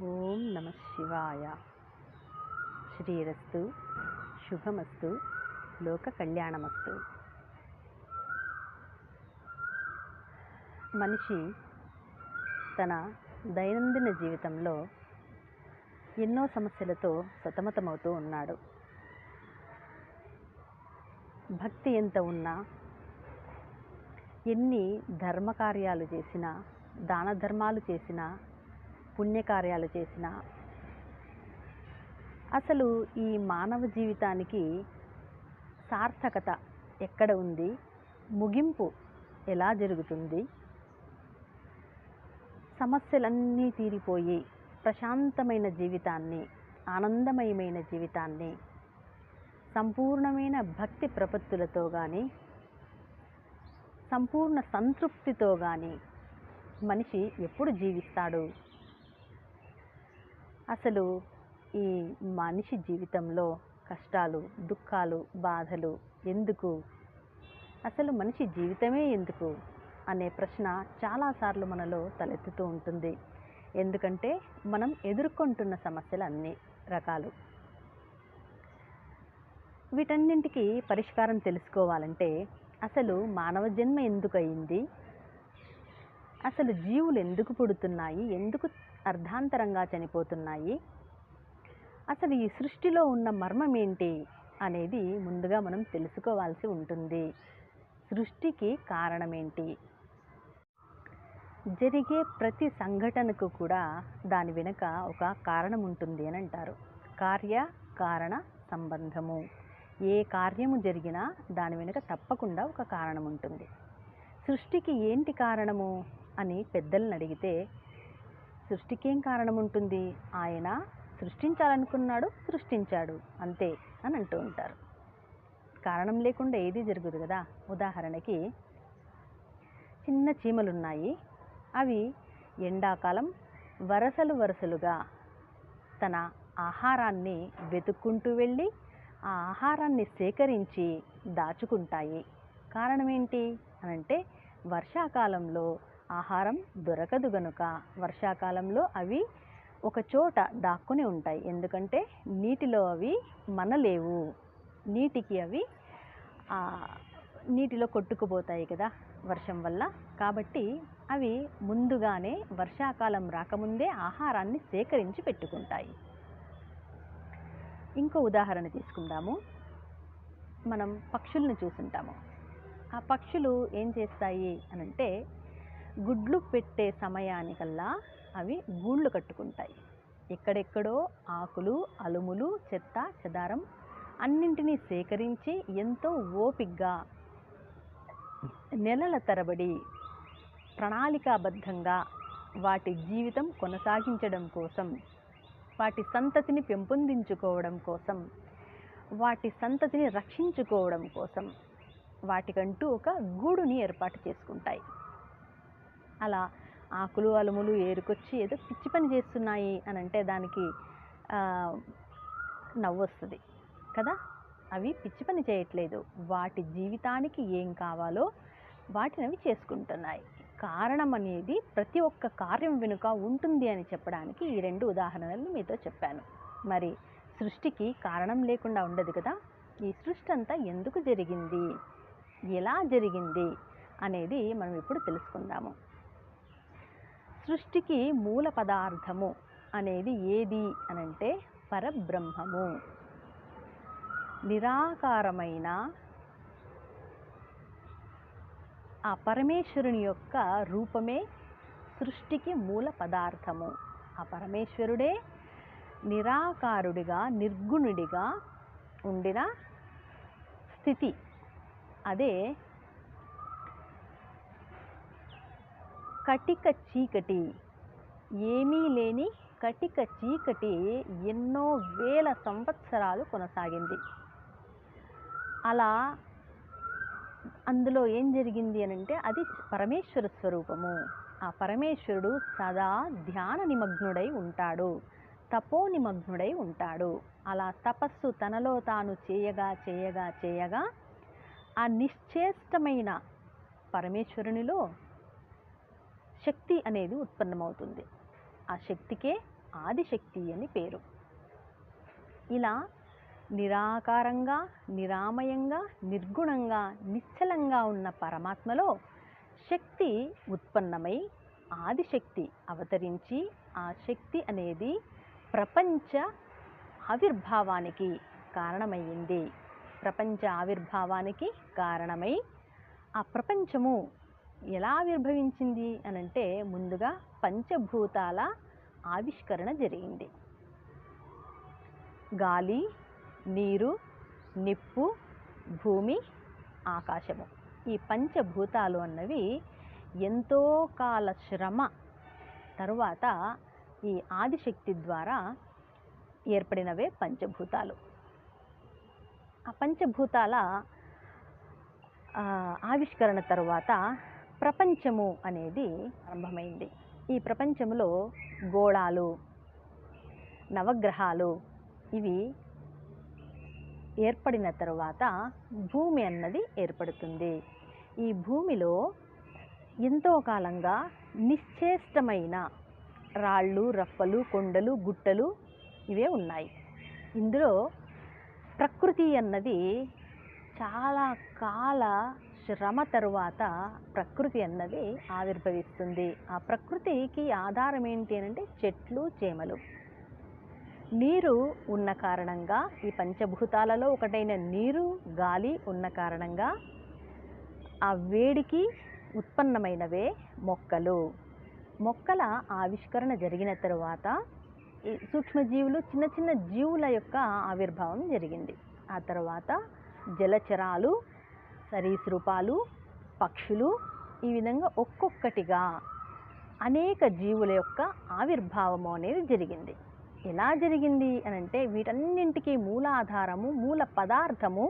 ఓం నమ శివాయ. శ్రీరస్తు శుభమస్తు లోక కళ్యాణమస్తు. మనిషి తన దైనందిన జీవితంలో ఎన్నో సమస్యలతో సతమతమవుతూ ఉన్నాడు. భక్తి ఎంత ఉన్నా ఎన్ని ధర్మకార్యాలు చేసినా దాన ధర్మాలు చేసినా పుణ్యకార్యాలు చేసినా. అసలు ఈ మానవ జీవితానికి సార్థకత ఎక్కడ ఉంది? ముగింపు ఎలా జరుగుతుంది? సమస్యలన్నీ తీరిపోయి ప్రశాంతమైన జీవితాన్ని ఆనందమయమైన జీవితాన్ని సంపూర్ణమైన భక్తి ప్రపత్తులతో కానీ సంపూర్ణ సంతృప్తితో కానీ మనిషి ఎప్పుడు జీవిస్తాడు? అసలు ఈ మనిషి జీవితంలో కష్టాలు దుఃఖాలు బాధలు ఎందుకు? అసలు మనిషి జీవితమే ఎందుకు? అనే ప్రశ్న చాలాసార్లు మనలో తలెత్తుతూ ఉంటుంది. ఎందుకంటే మనం ఎదుర్కొంటున్న సమస్యలు అన్ని రకాలు. వీటన్నింటికి పరిష్కారం తెలుసుకోవాలంటే అసలు మానవ జన్మ ఎందుకు అయింది అసలు జీవులు ఎందుకు పుడుతున్నాయి? ఎందుకు అర్ధాంతరంగా చనిపోతున్నాయి. అసలు ఈ సృష్టిలో ఉన్న మర్మం ఏంటి అనేది ముందుగా మనం తెలుసుకోవాల్సి ఉంటుంది. సృష్టికి కారణమేంటి? జరిగే ప్రతి సంఘటనకు కూడా దాని వెనుక ఒక కారణం ఉంటుంది అని అంటారు. కార్య కారణ సంబంధము. ఏ కార్యము జరిగినా దాని వెనుక తప్పకుండా ఒక కారణం ఉంటుంది. సృష్టికి ఏంటి కారణము అని పెద్దలను అడిగితే సృష్టికి ఏం కారణం ఉంటుంది ఆయన సృష్టించాలనుకున్నాడు సృష్టించాడు. అంతే అని అంటూ ఉంటారు. కారణం లేకుండా ఏది జరగదు కదా ఉదాహరణకి చిన్న చీమలున్నాయి. అవి ఎండాకాలం వరసలు వరుసలుగా తన ఆహారాన్ని వెతుక్కుంటూ వెళ్ళి ఆ ఆహారాన్ని సేకరించి దాచుకుంటాయి. కారణం ఏంటి అనంటే వర్షాకాలంలో ఆహారం దొరకదు గనుక వర్షాకాలంలో అవి ఒక చోట దాక్కుని ఉంటాయి. ఎందుకంటే నీటిలో అవి మనలేవు. నీటికి అవి నీటిలో కొట్టుకుపోతాయి కదా వర్షం వల్ల. కాబట్టి అవి ముందుగానే వర్షాకాలం రాకముందే ఆహారాన్ని సేకరించి పెట్టుకుంటాయి. ఇంకో ఉదాహరణ తీసుకుందాము. మనం పక్షుల్ని చూసుంటాము. ఆ పక్షులు ఏం చేస్తాయి అనంటే గుడ్లు పెట్టే సమయానికల్లా అవి గూళ్ళు కట్టుకుంటాయి. ఎక్కడెక్కడో ఆకులు అలుములు చెత్త చెదారం అన్నింటినీ సేకరించి ఎంతో ఓపిగ్గా నెలల తరబడి ప్రణాళికాబద్ధంగా వాటి జీవితం కొనసాగించడం కోసం వాటి సంతతిని పెంపొందించుకోవడం కోసం వాటి సంతతిని రక్షించుకోవడం కోసం వాటికంటూ ఒక గూడుని ఏర్పాటు చేసుకుంటాయి. అలా ఆకులు అలుములు ఏరుకొచ్చి ఏదో పిచ్చి పని చేస్తున్నాయి అని అంటే దానికి నవ్వు వస్తుంది కదా? అవి పిచ్చి పని చేయట్లేదు. వాటి జీవితానికి ఏం కావాలో వాటిని అవి చేసుకుంటున్నాయి. కారణం అనేది ప్రతి ఒక్క కార్యం వెనుక ఉంటుంది అని చెప్పడానికి ఈ రెండు ఉదాహరణలు మీతో చెప్పాను. మరి సృష్టికి కారణం లేకుండా ఉండదు కదా? ఈ సృష్టి అంతా ఎందుకు జరిగింది? ఎలా జరిగింది? అనేది మనం ఇప్పుడు తెలుసుకుందాము. సృష్టికి మూల పదార్థము అనేది ఏది అనంటే పరబ్రహ్మము. నిరాకారమైన ఆ పరమేశ్వరుని యొక్క రూపమే సృష్టికి మూల పదార్థము. ఆ పరమేశ్వరుడే నిరాకారుడిగా నిర్గుణుడిగా ఉండిన స్థితి. అదే కటిక చీకటి. ఏమీ లేని కటిక చీకటి ఎన్నో వేల సంవత్సరాలు కొనసాగింది. అలా అందులో ఏం జరిగింది అని అంటే అది పరమేశ్వర స్వరూపము. ఆ పరమేశ్వరుడు సదా ధ్యాన నిమగ్నుడై ఉంటాడు. తపో నిమగ్నుడై ఉంటాడు. అలా తపస్సు తనలో తాను చేయగా చేయగా చేయగా ఆ నిశ్చేష్టమైన పరమేశ్వరునిలో శక్తి అనేది ఉత్పన్నమవుతుంది. ఆ శక్తికే ఆదిశక్తి అని పేరు. ఇలా నిరాకారంగా నిరామయంగా నిర్గుణంగా నిశ్చలంగా ఉన్న పరమాత్మలో శక్తి ఉత్పన్నమై ఆదిశక్తి అవతరించి ఆ శక్తి అనేది ప్రపంచ ఆవిర్భావానికి కారణమయ్యింది. ప్రపంచ ఆవిర్భావానికి కారణమై ఆ ప్రపంచము ఎలా ఆవిర్భవించింది అనంటే ముందుగా పంచభూతాల ఆవిష్కరణ జరిగింది. గాలి నీరు నిప్పు భూమి ఆకాశము. ఈ పంచభూతాలు అన్నవి ఎంతో కాల శ్రమ తరువాత ఈ ఆదిశక్తి ద్వారా ఏర్పడినవే పంచభూతాలు. ఆ పంచభూతాల ఆవిష్కరణ తరువాత ప్రపంచము అనేది ప్రారంభమైంది ఈ ప్రపంచంలో గోళాలు నవగ్రహాలు ఇవి ఏర్పడిన తరువాత భూమి అన్నది ఏర్పడుతుంది. ఈ భూమిలో ఎంతో కాలంగా నిశ్చేష్టమైన రాళ్ళు రప్పలు కొండలు గుట్టలు ఇవే ఉన్నాయి. ఇందులో ప్రకృతి అన్నది చాలా కాల శ్రమ తరువాత ప్రకృతి అన్నది ఆవిర్భవిస్తుంది. ఆ ప్రకృతికి ఆధారం ఏంటి అంటే చెట్లు చేమలు. నీరు ఉన్న కారణంగా ఈ పంచభూతాలలో ఒకటైన నీరు గాలి ఉన్న కారణంగా ఆ వేడికి ఉత్పన్నమైనవే మొక్కలు. మొక్కల ఆవిష్కరణ జరిగిన తరువాత ఈ సూక్ష్మజీవులు చిన్న చిన్న జీవుల యొక్క ఆవిర్భావం జరిగింది. ఆ తర్వాత జలచరాలు సరీసృపాలు పక్షులు ఈ విధంగా ఒక్కొక్కటిగా అనేక జీవుల యొక్క ఆవిర్భావము అనేది జరిగింది. ఎలా జరిగింది అని అంటే వీటన్నింటికీ మూలాధారము మూల పదార్థము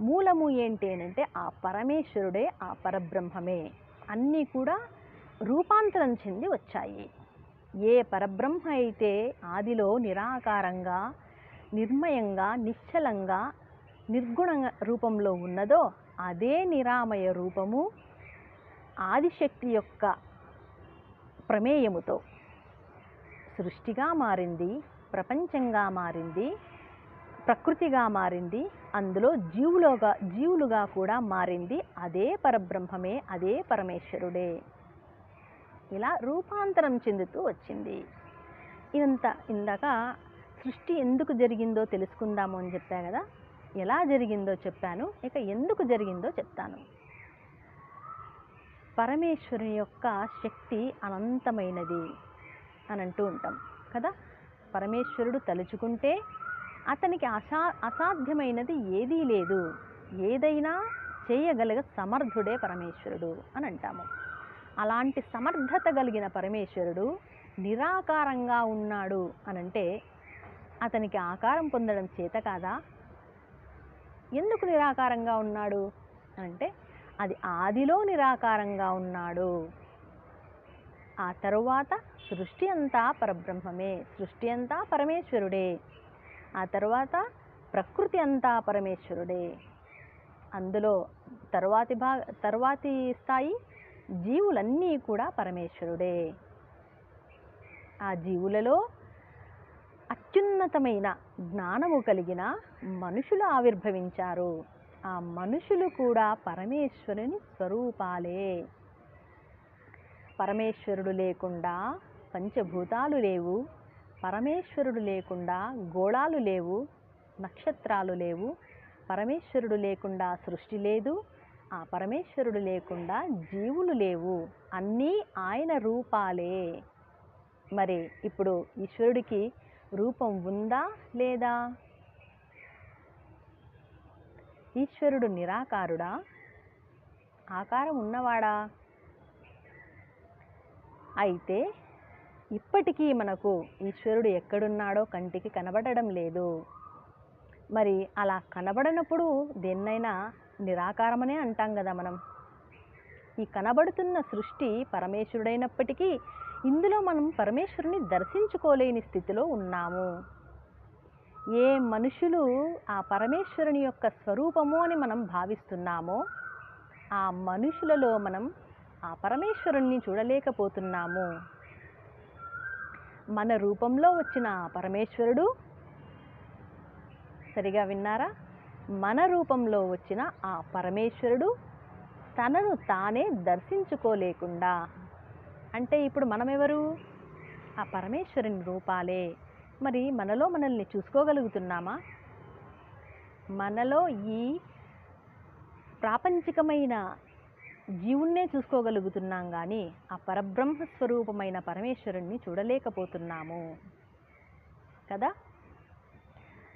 మూలము ఏంటి అని అంటే ఆ పరమేశ్వరుడే ఆ పరబ్రహ్మమే అన్నీ కూడా రూపాంతరం చెంది వచ్చాయి. ఏ పరబ్రహ్మ అయితే ఆదిలో నిరాకారంగా నిర్మయంగా నిశ్చలంగా నిర్గుణ రూపంలో ఉన్నదో అదే నిరామయ రూపము ఆదిశక్తి యొక్క ప్రమేయముతో. సృష్టిగా మారింది ప్రపంచంగా మారింది ప్రకృతిగా మారింది అందులో జీవులుగా జీవులుగా కూడా మారింది. అదే పరబ్రహ్మమే అదే పరమేశ్వరుడే. ఇలా రూపాంతరం చెందుతూ వచ్చింది. ఇదంతా ఇందాక సృష్టి ఎందుకు జరిగిందో తెలుసుకుందాము అని చెప్పా కదా. ఎలా జరిగిందో చెప్పాను. ఇక ఎందుకు జరిగిందో చెప్తాను. పరమేశ్వరుని యొక్క శక్తి అనంతమైనది అని అంటూ ఉంటాం కదా. పరమేశ్వరుడు తలుచుకుంటే అతనికి అసా అసాధ్యమైనది ఏదీ లేదు. ఏదైనా చేయగలిగ సమర్థుడే పరమేశ్వరుడు అని అంటాము. అలాంటి సమర్థత కలిగిన పరమేశ్వరుడు నిరాకారంగా ఉన్నాడు అనంటే అతనికి ఆకారం పొందడం చేత కాదా? ఎందుకు నిరాకారంగా ఉన్నాడు? అంటే అది ఆదిలో నిరాకారంగా ఉన్నాడు. ఆ తరువాత సృష్టి అంతా పరబ్రహ్మమే సృష్టి అంతా పరమేశ్వరుడే. ఆ తర్వాత ప్రకృతి అంతా పరమేశ్వరుడే. అందులో తరువాతి భాగ తరువాతి స్థాయి జీవులన్నీ కూడా పరమేశ్వరుడే. ఆ జీవులలో అత్యున్నతమైన జ్ఞానము కలిగిన మనుషులు ఆవిర్భవించారు. ఆ మనుషులు కూడా పరమేశ్వరుని స్వరూపాలే. పరమేశ్వరుడు లేకుండా పంచభూతాలు లేవు. పరమేశ్వరుడు లేకుండా గోళాలు లేవు. నక్షత్రాలు లేవు. పరమేశ్వరుడు లేకుండా సృష్టి లేదు. ఆ పరమేశ్వరుడు లేకుండా జీవులు లేవు. అన్నీ ఆయన రూపాలే. మరి ఇప్పుడు ఈశ్వరుడికి రూపం ఉందా లేదా? ఈశ్వరుడు నిరాకారుడా? ఆకారం ఉన్నవాడా? అయితే ఇప్పటికీ మనకు ఈశ్వరుడు ఎక్కడున్నాడో కంటికి కనబడడం లేదు. మరి అలా కనబడనప్పుడు దేన్నైనా నిరాకారమనే అంటాం కదా మనం. ఈ కనబడుతున్న సృష్టి పరమేశ్వరుడైనప్పటికీ ఇందులో మనం పరమేశ్వరుని దర్శించుకోలేని స్థితిలో ఉన్నాము. ఏ మనుషులు ఆ పరమేశ్వరుని యొక్క స్వరూపము అని మనం భావిస్తున్నామో ఆ మనుషులలో మనం ఆ పరమేశ్వరుణ్ణి చూడలేకపోతున్నాము. మన రూపంలో వచ్చిన ఆ పరమేశ్వరుడు సరిగా విన్నారా? మన రూపంలో వచ్చిన ఆ పరమేశ్వరుడు తనను తానే దర్శించుకోలేకుండా అంటే ఇప్పుడు మనమెవరు? ఆ పరమేశ్వరుని రూపాలే. మరి మనలో మనల్ని చూసుకోగలుగుతున్నామా? మనలో ఈ ప్రాపంచికమైన జీవున్నే చూసుకోగలుగుతున్నాం కానీ ఆ పరబ్రహ్మ స్వరూపమైన పరమేశ్వరుణ్ణి చూడలేకపోతున్నాము. కదా?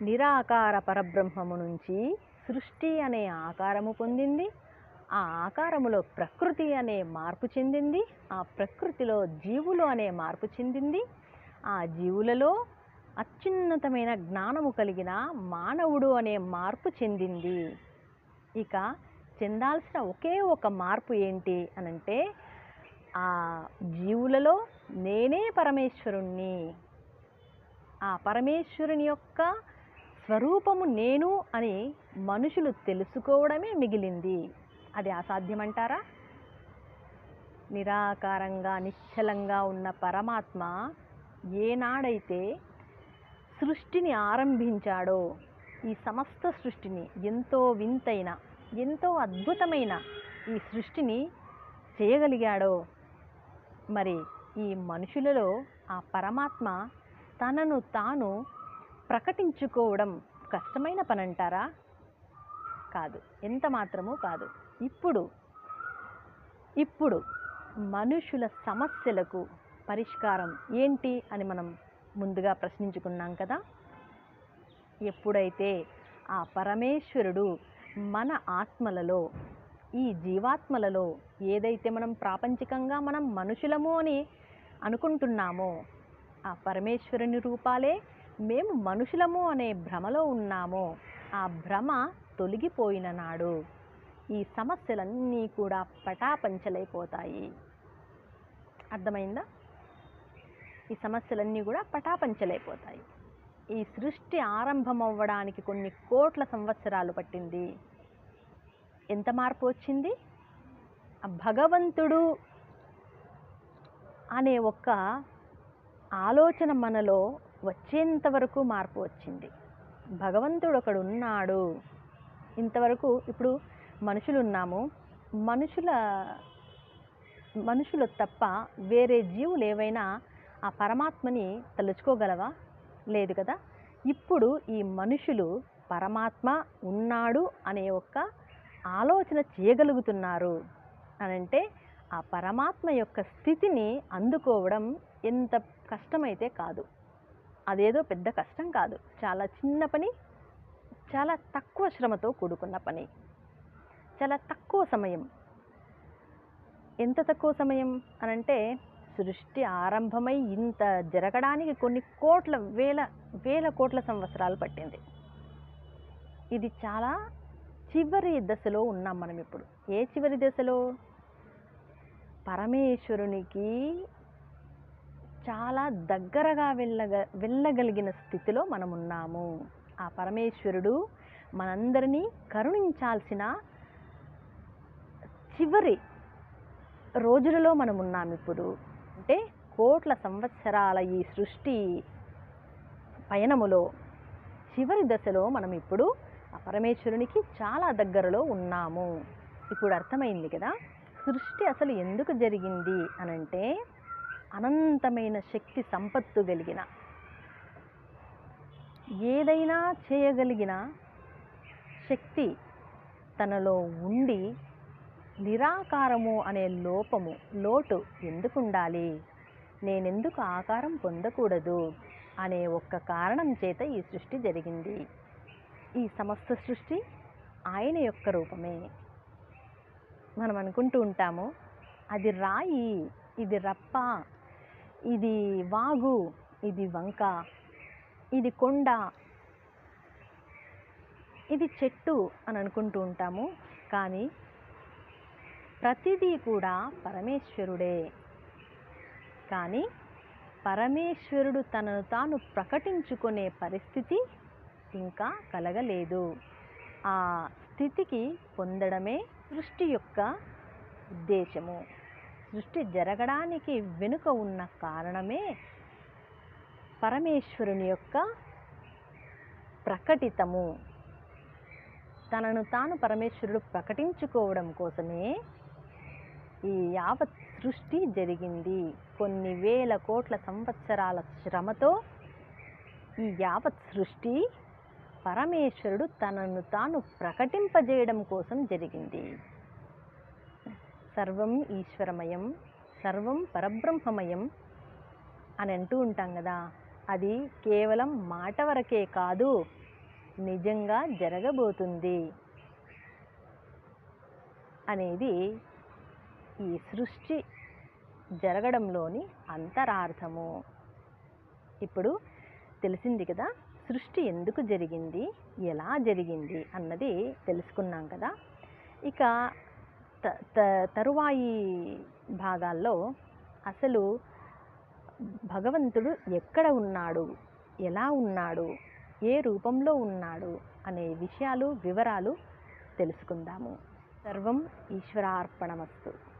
నిరాకార పరబ్రహ్మము నుంచి సృష్టి అనే ఆకారము పొందింది. ఆ ఆకారములో ప్రకృతి అనే మార్పు చెందింది ఆ ప్రకృతిలో జీవులు అనే మార్పు చెందింది. ఆ జీవులలో అత్యున్నతమైన జ్ఞానము కలిగిన మానవుడు అనే మార్పు చెందింది. ఇక చెందాల్సిన ఒకే ఒక మార్పు ఏంటి అనంటే ఆ జీవులలో నేనే పరమేశ్వరుణ్ణి. ఆ పరమేశ్వరుని యొక్క స్వరూపము నేను అని మనుషులు తెలుసుకోవడమే మిగిలింది. అది అసాధ్యమంటారా? నిరాకారంగా నిశ్చలంగా ఉన్న పరమాత్మ ఏనాడైతే సృష్టిని ఆరంభించాడో ఈ సమస్త సృష్టిని ఎంతో వింతైన ఎంతో అద్భుతమైన ఈ సృష్టిని చేయగలిగాడో మరి ఈ మనుషులలో ఆ పరమాత్మ తనను తాను ప్రకటించుకోవడం కష్టమైన పనంటారా? కాదు. ఎంత మాత్రమూ కాదు. ఇప్పుడు ఇప్పుడు మనుషుల సమస్యలకు పరిష్కారం ఏంటి అని మనం ముందుగా ప్రశ్నించుకున్నాం కదా. ఎప్పుడైతే ఆ పరమేశ్వరుడు మన ఆత్మలలో ఈ జీవాత్మలలో ఏదైతే మనం ప్రాపంచికంగా మనం మనుషులము అని అనుకుంటున్నామో ఆ పరమేశ్వరుని రూపాలే మేము మనుషులము అనే భ్రమలో ఉన్నామో ఆ భ్రమ తొలగిపోయిన నాడు ఈ సమస్యలన్నీ కూడా పటాపంచలైపోతాయి. అర్థమైందా? ఈ సమస్యలన్నీ కూడా పటాపంచలైపోతాయి. ఈ సృష్టి ఆరంభం అవ్వడానికి కొన్ని కోట్ల సంవత్సరాలు పట్టింది. ఎంత మార్పు వచ్చింది? భగవంతుడు అనే ఒక ఆలోచన మనలో వచ్చేంత వరకు మార్పు వచ్చింది. భగవంతుడు ఒకడు ఉన్నాడు ఇంతవరకు ఇప్పుడు మనుషులు ఉన్నాము మనుషుల మనుషులు తప్ప వేరే జీవులు ఏవైనా ఆ పరమాత్మని తలుచుకోగలవా? లేదు కదా? ఇప్పుడు ఈ మనుషులు పరమాత్మ ఉన్నాడు అనే ఒక్క ఆలోచన చేయగలుగుతున్నారు అనంటే ఆ పరమాత్మ యొక్క స్థితిని అందుకోవడం ఎంత కష్టమైతే కాదు. అదేదో పెద్ద కష్టం కాదు. చాలా చిన్న పని చాలా తక్కువ శ్రమతో కూడుకున్న పని. చాలా తక్కువ సమయం. ఎంత తక్కువ సమయం అనంటే సృష్టి ఆరంభమై ఇంత జరగడానికి కొన్ని కోట్ల వేల వేల కోట్ల సంవత్సరాలు పట్టింది. ఇది చాలా చివరి దశలో ఉన్నాం మనం ఇప్పుడు. ఏ చివరి దశలో? పరమేశ్వరునికి చాలా దగ్గరగా వెళ్ళగ వెళ్ళగలిగిన స్థితిలో మనం ఉన్నాము. ఆ పరమేశ్వరుడు మనందరినీ కరుణించాల్సిన చివరి రోజులలో మనం ఉన్నాం ఇప్పుడు. అంటే కోట్ల సంవత్సరాల ఈ సృష్టి పయనములో చివరి దశలో మనం ఇప్పుడు ఆ పరమేశ్వరునికి చాలా దగ్గరలో ఉన్నాము. ఇప్పుడు అర్థమైంది కదా? సృష్టి అసలు ఎందుకు జరిగింది అనంటే అనంతమైన శక్తి సంపత్తు కలిగిన ఏదైనా చేయగలిగిన శక్తి తనలో ఉండి నిరాకారము అనే లోపము లోటు ఎందుకు ఉండాలి నేనెందుకు ఆకారం పొందకూడదు? అనే ఒక్క కారణం చేత ఈ సృష్టి జరిగింది. ఈ సమస్త సృష్టి ఆయన యొక్క రూపమే. మనం అనుకుంటూ ఉంటాము అది రాయి ఇది రప్ప ఇది వాగు ఇది వంక ఇది కొండ. ఇది చెట్టు అని అనుకుంటూ ఉంటాము. కానీ ప్రతిదీ కూడా పరమేశ్వరుడే. కానీ పరమేశ్వరుడు తనను తాను ప్రకటించుకునే పరిస్థితి ఇంకా కలగలేదు. ఆ స్థితికి పొందడమే సృష్టి యొక్క ఉద్దేశము. సృష్టి జరగడానికి వెనుక ఉన్న కారణమే పరమేశ్వరుని యొక్క ప్రకటితము. తనను తాను పరమేశ్వరుడు ప్రకటించుకోవడం కోసమే ఈ యావత్ సృష్టి జరిగింది. కొన్ని వేల కోట్ల సంవత్సరాల శ్రమతో ఈ యావత్ సృష్టి పరమేశ్వరుడు తనను తాను ప్రకటింపజేయడం కోసం జరిగింది. సర్వం ఈశ్వరమయం సర్వం పరబ్రహ్మమయం అని అంటూ ఉంటాం కదా. అది కేవలం మాట వరకే కాదు నిజంగా జరగబోతుంది అనేది ఈ సృష్టి జరగడంలోని అంతరార్థము. ఇప్పుడు తెలిసింది కదా సృష్టి ఎందుకు జరిగింది ఎలా జరిగింది అన్నది తెలుసుకున్నాం కదా. ఇక త- త- తరువాయి భాగాల్లో అసలు భగవంతుడు ఎక్కడ ఉన్నాడు? ఎలా ఉన్నాడు? ఏ రూపంలో ఉన్నాడు? అనే విషయాలు వివరాలు తెలుసుకుందాము. సర్వం ఈశ్వరార్పణమస్తు.